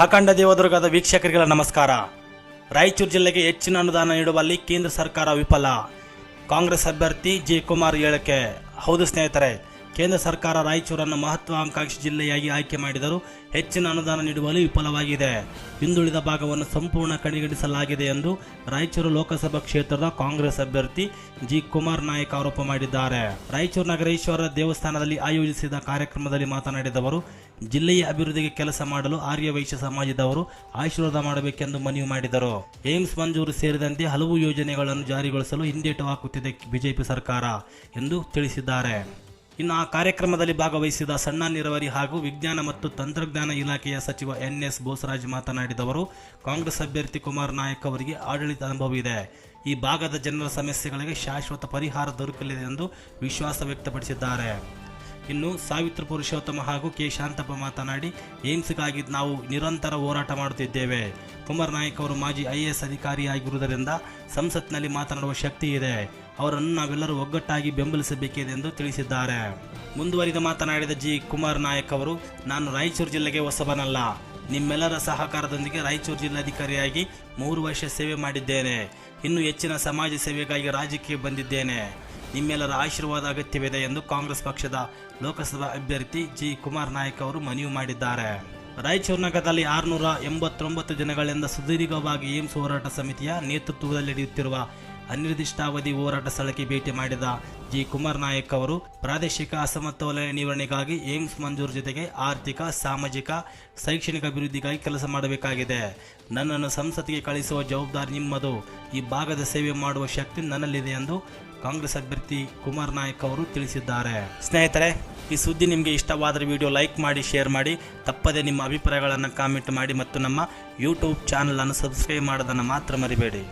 ಅಖಂಡ ದೇವದುರ್ಗದ ವೀಕ್ಷಕರಿಗೆ ನಮಸ್ಕಾರ. ರಾಯಚೂರು ಜಿಲ್ಲೆಗೆ ಹೆಚ್ಚಿನ ಅನುದಾನ ನೀಡುವಲ್ಲಿ ಕೇಂದ್ರ ಸರ್ಕಾರ ವಿಫಲ. ಕಾಂಗ್ರೆಸ್ ಅಭ್ಯರ್ಥಿ ಜಿ ಕುಮಾರ್ ಹೇಳಿಕೆ ಹೌದು ಸ್ನೇಹಿತರೆ ಕೇಂದ್ರ ಸರ್ಕಾರ ರಾಯಚೂರನ್ನು ಮಹತ್ವಾಕಾಂಕ್ಷಿ ಜಿಲ್ಲೆಯಾಗಿ ಆಯ್ಕೆ ಮಾಡಿದರೂ ಹೆಚ್ಚಿನ ಅನುದಾನ ನೀಡುವಲ್ಲಿ ವಿಫಲವಾಗಿದೆ. ಹಿಂದುಳಿದ ಭಾಗವನ್ನು ಸಂಪೂರ್ಣ ಕಡೆಗಣಿಸಲಾಗಿದೆ ಎಂದು ರಾಯಚೂರು ಲೋಕಸಭಾ ಕ್ಷೇತ್ರದ ಕಾಂಗ್ರೆಸ್ ಅಭ್ಯರ್ಥಿ ಜಿ. ಕುಮಾರ್ ನಾಯಕ್ ಆರೋಪ ಮಾಡಿದ್ದಾರೆ. ರಾಯಚೂರು ನಗರೇಶ್ವರ ದೇವಸ್ಥಾನದಲ್ಲಿ ಆಯೋಜಿಸಿದ ಕಾರ್ಯಕ್ರಮದಲ್ಲಿ ಮಾತನಾಡಿದವರು ಜಿಲ್ಲೆಯ ಅಭಿವೃದ್ಧಿಗೆ ಕೆಲಸ ಮಾಡಲು ಆರ್ಯ ವೈಶ್ಯ ಸಮಾಜದವರು ಆಶೀರ್ವಾದ ಮಾಡಬೇಕೆಂದು ಮನವಿ ಮಾಡಿದರು. ಏಮ್ಸ್ ಮಂಜೂರು ಸೇರಿದಂತೆ ಹಲವು ಯೋಜನೆಗಳನ್ನು ಜಾರಿಗೊಳಿಸಲು ಹಿಂದೇಟು ಹಾಕುತ್ತಿದೆ ಬಿಜೆಪಿ ಸರ್ಕಾರ ಎಂದು ತಿಳಿಸಿದ್ದಾರೆ. ಇನ್ನು ಆ ಕಾರ್ಯಕ್ರಮದಲ್ಲಿ ಭಾಗವಹಿಸಿದ ಸಣ್ಣ ನೀರಾವರಿ ಹಾಗೂ ವಿಜ್ಞಾನ ಮತ್ತು ತಂತ್ರಜ್ಞಾನ ಇಲಾಖೆಯ ಸಚಿವ ಎನ್ ಎಸ್ ಬೋಸರಾಜ್ ಮಾತನಾಡಿದವರು, ಕಾಂಗ್ರೆಸ್ ಅಭ್ಯರ್ಥಿ ಕುಮಾರ್ ನಾಯಕ್ ಅವರಿಗೆ ಆಡಳಿತ ಅನುಭವ ಇದೆ ಈ ಭಾಗದ ಜನರ ಸಮಸ್ಯೆಗಳಿಗೆ ಶಾಶ್ವತ ಪರಿಹಾರ ದೊರಕಲಿದೆ ಎಂದು ವಿಶ್ವಾಸ ವ್ಯಕ್ತಪಡಿಸಿದ್ದಾರೆ. ಇನ್ನು ಸಾವಿತ್ರ ಪುರುಷೋತ್ತಮ ಹಾಗೂ ಕೆ ಶಾಂತಪ್ಪ ಮಾತನಾಡಿ, ಏಮ್ಸ್ಗಾಗಿ ನಾವು ನಿರಂತರ ಹೋರಾಟ ಮಾಡುತ್ತಿದ್ದೇವೆ. ಕುಮಾರ್ ನಾಯಕ್ ಅವರು ಮಾಜಿ ಐ ಎ ಎಸ್ ಅಧಿಕಾರಿಯಾಗಿರುವುದರಿಂದ ಸಂಸತ್ನಲ್ಲಿ ಮಾತನಾಡುವ ಶಕ್ತಿ ಇದೆ. ಅವರನ್ನು ನಾವೆಲ್ಲರೂ ಒಗ್ಗಟ್ಟಾಗಿ ಬೆಂಬಲಿಸಬೇಕಿದೆ ಎಂದು ತಿಳಿಸಿದ್ದಾರೆ. ಮುಂದುವರಿದ ಮಾತನಾಡಿದ ಜಿ. ಕುಮಾರ್ ನಾಯಕ್ ಅವರು, ನಾನು ರಾಯಚೂರು ಜಿಲ್ಲೆಗೆ ಹೊಸಬನಲ್ಲ. ನಿಮ್ಮೆಲ್ಲರ ಸಹಕಾರದೊಂದಿಗೆ ರಾಯಚೂರು ಜಿಲ್ಲಾಧಿಕಾರಿಯಾಗಿ ಮೂರು ವರ್ಷ ಸೇವೆ ಮಾಡಿದ್ದೇನೆ. ಇನ್ನು ಹೆಚ್ಚಿನ ಸಮಾಜ ಸೇವೆಗಾಗಿ ರಾಜಕೀಯ ಬಂದಿದ್ದೇನೆ. ನಿಮ್ಮೆಲ್ಲರ ಆಶೀರ್ವಾದ ಅಗತ್ಯವಿದೆ ಎಂದು ಕಾಂಗ್ರೆಸ್ ಪಕ್ಷದ ಲೋಕಸಭಾ ಅಭ್ಯರ್ಥಿ ಜಿ ಕುಮಾರ್ ನಾಯಕ್ ಅವರು ಮನವಿ ಮಾಡಿದ್ದಾರೆ. ರಾಯಚೂರು ನಗರದಲ್ಲಿ ಆರುನೂರ ಎಂಬತ್ತೊಂಬತ್ತು ದಿನಗಳಿಂದ ಸುದೀರ್ಘವಾಗಿ ಏಮ್ಸ್ ಹೋರಾಟ ಸಮಿತಿಯ ನೇತೃತ್ವದಲ್ಲಿ ನಡೆಯುತ್ತಿರುವ ಅನಿರ್ದಿಷ್ಟಾವಧಿ ಹೋರಾಟ ಸ್ಥಳಕ್ಕೆ ಭೇಟಿ ಮಾಡಿದ ಜಿ. ಕುಮಾರ್ ನಾಯಕ್ ಅವರು, ಪ್ರಾದೇಶಿಕ ಅಸಮತೋಲನ ನಿವಾರಣೆಗಾಗಿ ಏಮ್ಸ್ ಮಂಜೂರು ಜೊತೆಗೆ ಆರ್ಥಿಕ, ಸಾಮಾಜಿಕ, ಶೈಕ್ಷಣಿಕ ಅಭಿವೃದ್ಧಿಗಾಗಿ ಕೆಲಸ ಮಾಡಬೇಕಾಗಿದೆ. ನನ್ನನ್ನು ಸಂಸತ್ತಿಗೆ ಕಳಿಸುವ ಜವಾಬ್ದಾರಿ ನಿಮ್ಮದು. ಈ ಭಾಗದ ಸೇವೆ ಮಾಡುವ ಶಕ್ತಿ ನನ್ನಲ್ಲಿದೆ ಎಂದು ಕಾಂಗ್ರೆಸ್ ಅಭ್ಯರ್ಥಿ ಕುಮಾರ್ ನಾಯಕ್ ಅವರು ತಿಳಿಸಿದ್ದಾರೆ. ಸ್ನೇಹಿತರೆ, ಈ ಸುದ್ದಿ ನಿಮಗೆ ಇಷ್ಟವಾದರೆ ವಿಡಿಯೋ ಲೈಕ್ ಮಾಡಿ, ಶೇರ್ ಮಾಡಿ. ತಪ್ಪದೆ ನಿಮ್ಮ ಅಭಿಪ್ರಾಯಗಳನ್ನು ಕಾಮೆಂಟ್ ಮಾಡಿ ಮತ್ತು ನಮ್ಮ ಯೂಟ್ಯೂಬ್ ಚಾನಲನ್ನು ಸಬ್ಸ್ಕ್ರೈಬ್ ಮಾಡೋದನ್ನು ಮಾತ್ರ ಮರಿಬೇಡಿ.